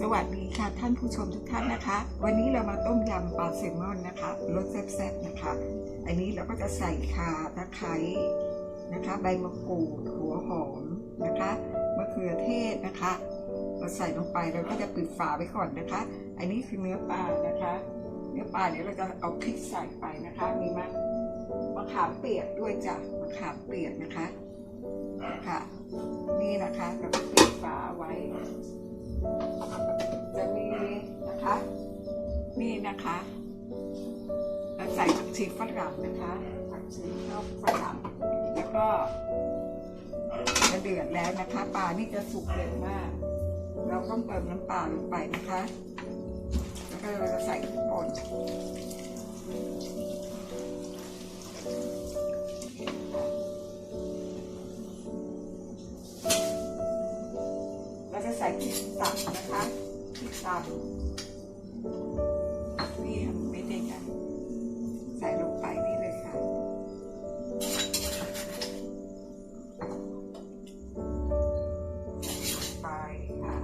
สวัสดีค่ะท่านผู้ชมทุกท่านนะคะ วันนี้เรามาต้มยำปลาแซลมอนนะคะรสแซ่บๆนะคะ อันนี้เราก็จะใส่ข่าตะไคร้นะคะ ใบมะกรูดหัวหอมนะคะมะเขือเทศนะคะเราใส่ลงไปเราก็จะปิดฝาไว้ก่อนนะคะ อันนี้คือเนื้อปลานะคะ เนื้อปลาเดี๋ยวเราจะเอาพริกใส่ไปนะคะ มีมะมะขามเปียกด้วยจ้ะมะขามเปียกนะคะค่ะนี่นะคะเราก็ปิดฝาไว้ จะมีนะคะ นี่นะคะเราใส่ผักชีฝรั่งนะคะผักชีเข้าฝรั่งแล้วก็จะเดือดแล้วนะคะปลานี่จะสุกเร็วมาก เราต้องเติมน้ำปลาลงไปนะคะ แล้วก็เราจะใส่ป่น ใส่พริกตับนะคะพริกตับนี่ไม่ได้กันใส่ลงไปนี่เลยค่ะ ไปค่ะ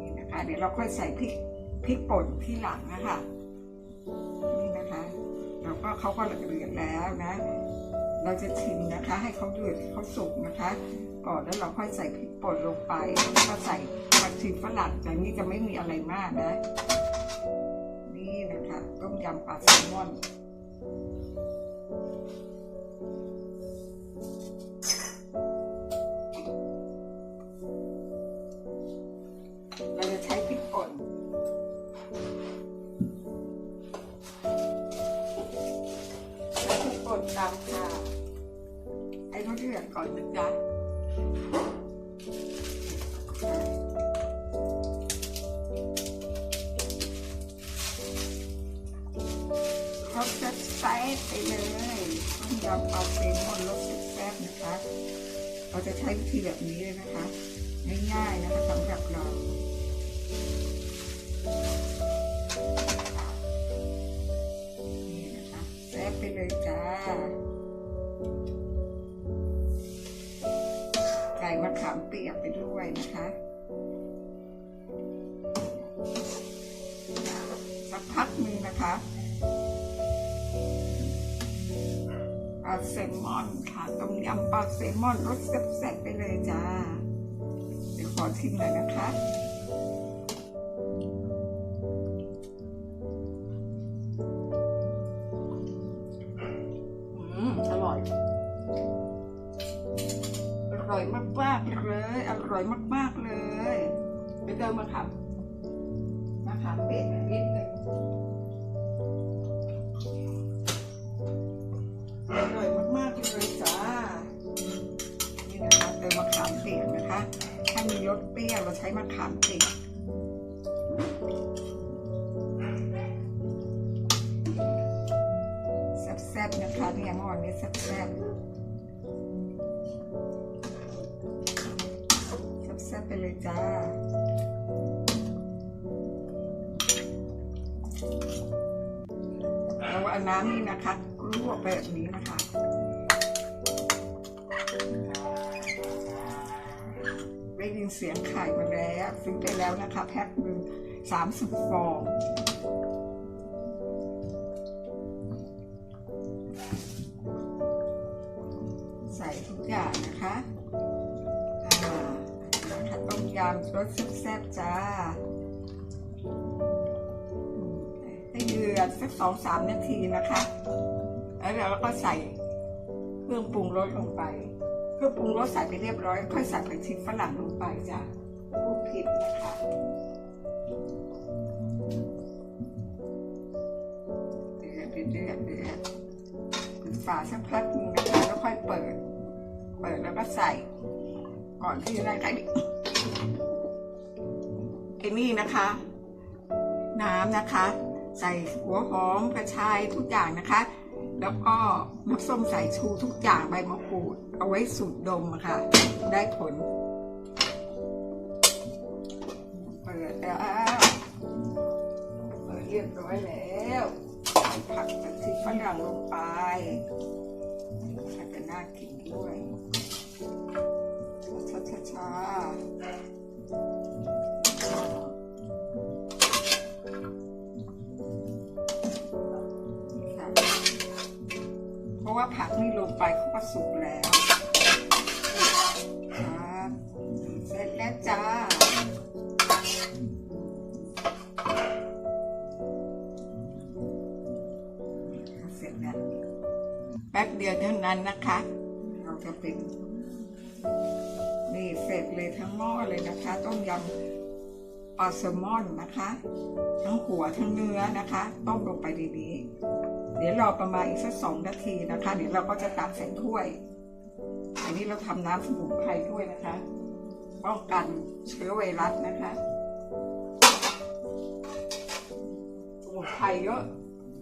นี่นะคะ เดี๋ยวเราค่อยใส่พริกพริกป่นที่หลังนะคะนี่นะคะ เราก็เขาก็เดือดแล้วนะ เราจะชิมนะคะให้เขาเดือดเขาสุกนะคะ ก่อนแล้วเราค่อยใส่พริกป่นลงไปแล้วก็ใส่ผักชีฝรั่งแต่นี่จะไม่มีอะไรมากนะ นี่นะคะต้มยำปลาแซลมอนเราจะใช้พริกป่นใช้พริกป่นตามค่ะ ให้เขาเดือดก่อนนะจ๊ะเขาจะใส่ไปเลยต้มยำปลาเซมอนรสแซ่บนะคะ เราจะใช้วิธีแบบนี้เลยนะคะ ง่ายๆนะคะสำหรับเรานี่นะคะแซ่บไปเลยจ้า มะขามเปียกไปด้วยนะคะสักพักหนึ่งนะคะปลาแซลมอนค่ะต้มยำปลาแซลมอนรสแซ่บๆไปเลยจ้า เดี๋ยวขอชิมหน่อยนะคะ อยมาก ๆ เลย ไปเติมมะขามมะขามเปียกนิดนึงอร่อยมาก ๆ เลยจ้า นี่นะคะเติมมะขามเปียกนะคะ ถ้ามีรสเปรี้ยวเราใช้มะขามเปียกแซ่บๆนะคะเนี่ยเมื่อวานนี้แซ่บๆ บๆไปเลยจ้าเราเอาน้ำนี่นะคะลวกไปแบบนี้นะคะได้ยินเสียงไข่มาแล้ว ซื้อไปแล้วนะคะ แพ็คหนึ่งสามสิบฟอง ยำรสแซ่บๆจ้าให้เดือดสักสองสามนาทีนะคะ แล้วเดี๋ยวเราก็ใส่เครื่องปรุงรสลงไป เครื่องปรุงรสใส่ไปเรียบร้อย ค่อยใส่ผักชีฝรั่งลงไปจ้ะพูดผิดนะคะเดือดเดือดเดือดเดือดฝาสักพักนึงนะคะแล้วค่อยเปิด เปิดแล้วก็ใส่ ก่อนที่จะได้ไข่ดิไอ้ นี่นะคะ น้ำนะคะ ใส่หัวหอมกระชายทุกอย่างนะคะ แล้วก็น้ำส้มสายชูทุกอย่างใบมะกรูด เอาไว้สูดดมะค่ะ ได้ผล เปิดแล้วเปิดเรียบร้อยแล้วใส่ผักกระชีฝรั่งลงไปมันจะน่ากินด้วยช้าช้าช้า ว่าผักนี่ลงไปเขาก็สุกแล้วครับเสร็จแล้วจ้าเสร็จแล้วแป๊บเดียวเท่านั้นนะคะ เราจะเป็น นี่เสร็จเลยทั้งหม้อเลยนะคะ ต้มยำปลาแซลมอนนะคะ ทั้งหัวทั้งเนื้อนะคะ ต้มลงไปในนี้ เดี๋ยวรอประมาณอีกสักสองนาทีนะคะ เดี๋ยวเราก็จะตักใส่ถ้วย อันนี้เราทำน้ำสมุนไพรด้วยนะคะ ป้องกันเชื้อไวรัสนะคะสมุนไพรเยอะ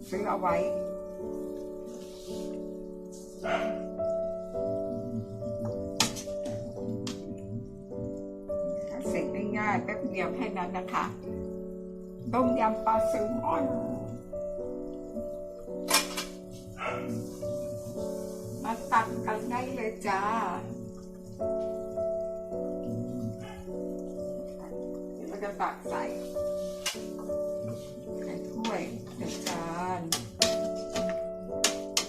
ซื้อเอาไว้เสร็จง่ายๆแป๊บเดียวแค่นั้นนะคะ ต้มยำปลาแซลมอน ตักกันได้เลยจ้าเดี๋ยวเราจะตักใส่ใส่ถ้วยใส่จาน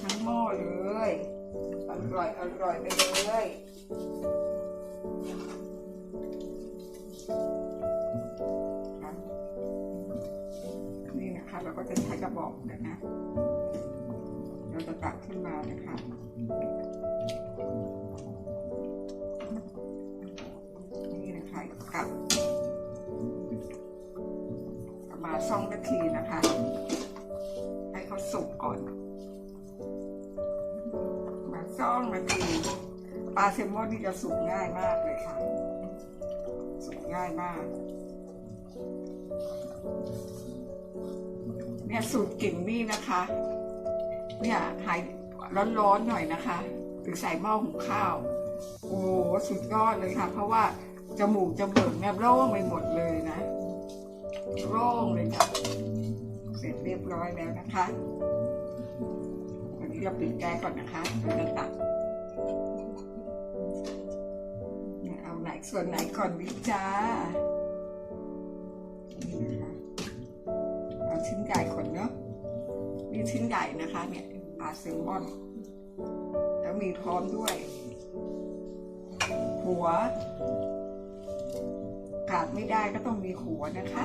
ทั้งหม้อเลย อร่อย อร่อยไปเลยนี่นะคะเราก็จะใช้กระบอกนะนะ เราจะตักขึ้นมานะคะนี่นะคะกับประมาณสองนาทีนะคะ ให้เขาสุกก่อนประมาณสองนาทีปลาแซลมอนนี่จะสุกง่ายมากเลยค่ะ สุกง่ายมากเนี่ยสูตรกิ่งนี่นะคะ เนี่ยหายร้อนๆหน่อยนะคะหรือใส่หม้อหุงข้าว โอ้โหสุดยอดเลยค่ะ เพราะว่าจมูกจะเบิกเนี่ยโล่งไปหมดเลยนะโล่งเลยค่ะ เสร็จเรียบร้อยแล้วนะคะวันนี้เราปิดแก๊สก่อนนะคะเราจะตักเอาไหนส่วนไหนก่อนดีจ้านี่นะคะเอาชิ้นใหญ่ก่อนเนาะ นี่ชิ้นใหญ่นะคะเนี่ยปลาแซลมอน แล้วมีพร้อมด้วย หัว ขาดไม่ได้ก็ต้องมีหัวนะคะ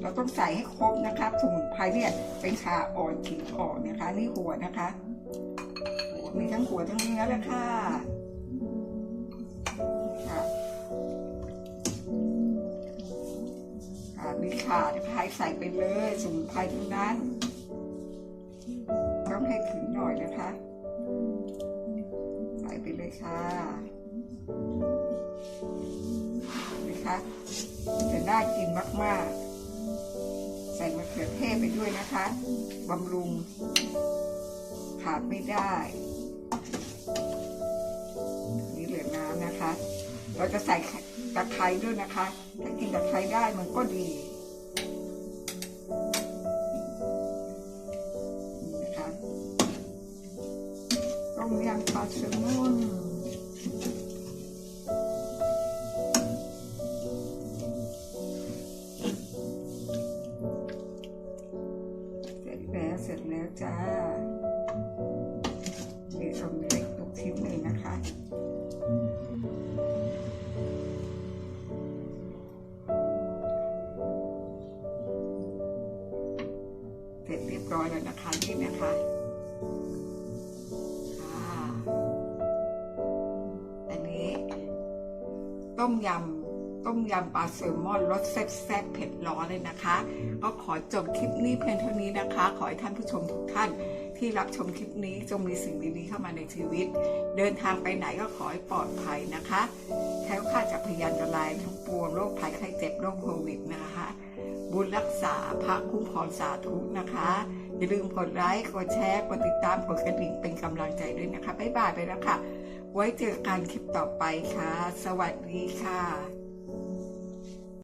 เราต้องใส่ให้ครบนะคะสมุนไพรเนี่ยเป็นชาอ่อนขิงอ่อนนะคะ นี่หัวนะคะ หัวมีทั้งหัวทั้งเนื้อเลยค่ะค่ะ ค่ะมีขาดไพรใส่ไปเลยสมุนไพรทั้งนั้น ต้องให้ถึงหน่อยนะคะ ใส่ไปเลยค่ะนะคะจะน่ากินมาก ๆ ใส่มะเขือเทศไปด้วยนะคะบำรุงขาดไม่ได้นี่เหลือน้ำนะคะ เราจะใส่ตะไคร้ด้วยนะคะ ถ้ากินตะไคร้ได้มันก็ดี แล้วเสร็จแล้วจ้ามีสมเล็กตกชิ้นหนึ่งนะคะเสร็จเรียบร้อยแล้วนะคะนี่นะคะค่ะอันนี้ ต้มยำ ต้มยำปลาแซลมอนรสแซ่บๆเผ็ดร้อนเลยนะคะ ก็ขอจบคลิปนี้เพียงเท่านี้นะคะ ขอให้ท่านผู้ชมทุกท่านที่รับชมคลิปนี้จงมีสิ่งดีๆเข้ามาในชีวิต เดินทางไปไหนก็ขอให้ปลอดภัยนะคะแคล้วคลาดจากพยานอันตรายทั้งปวงโรคภัยไข้เจ็บโรคโควิดนะคะ บุญรักษาพระคุ้มครองสาธุนะคะ อย่าลืมกดไลค์กดแชร์กดติดตามกดกระดิ่งเป็นกำลังใจด้วยนะคะบ๊ายบายไปแล้วค่ะ ไว้เจอกันคลิปต่อไปค่ะ สวัสดีค่ะ